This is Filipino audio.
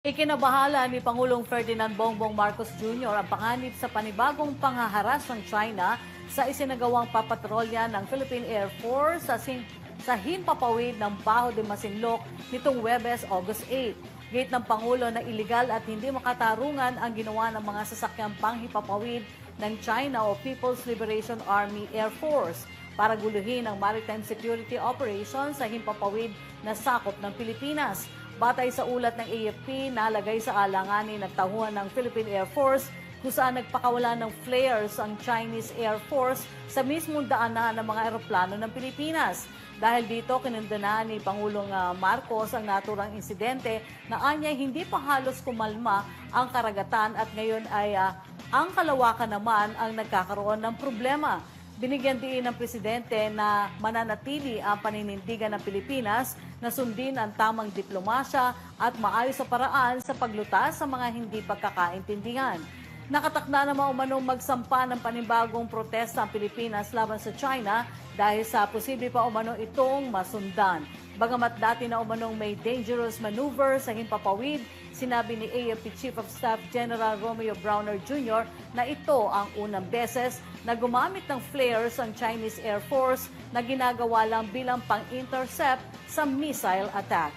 Ikinabahala ni Pangulong Ferdinand Bongbong Marcos Jr. ang panganib sa panibagong panghaharas ng China sa isinagawang papatrolya ng Philippine Air Force sa, sin- sa himpapawid ng Baho de Masinloc nitong Webes, August 8. Gate ng Pangulo na iligal at hindi makatarungan ang ginawa ng mga sasakyang panghipapawid ng China o People's Liberation Army Air Force para guluhin ang maritime security operations sa himpapawid na sakop ng Pilipinas. Batay sa ulat ng AFP, nalagay sa alanganin ng tahuan ng Philippine Air Force kung saan nagpakawala ng flares ang Chinese Air Force sa mismong daanan ng mga eroplano ng Pilipinas. Dahil dito, kinundana ni Pangulong ah, Marcos ang naturang insidente na anya hindi pa halos kumalma ang karagatan at ngayon ay ah, ang kalawakan naman ang nagkakaroon ng problema. Binigyan din ng presidente na mananatili ang paninindigan ng Pilipinas na sundin ang tamang diplomasya at maayos sa paraan sa paglutas sa mga hindi pagkakaintindihan. Nakatakda naman umanong magsampa ng panibagong protesta ang Pilipinas laban sa China dahil sa posible pa umano itong masundan. Bagamat dati na umanong may dangerous maneuver sa himpapawid, sinabi ni AFP Chief of Staff General Romeo Browner Jr. na ito ang unang beses na gumamit ng flares ang Chinese Air Force na ginagawa lang bilang pang-intercept sa missile attack.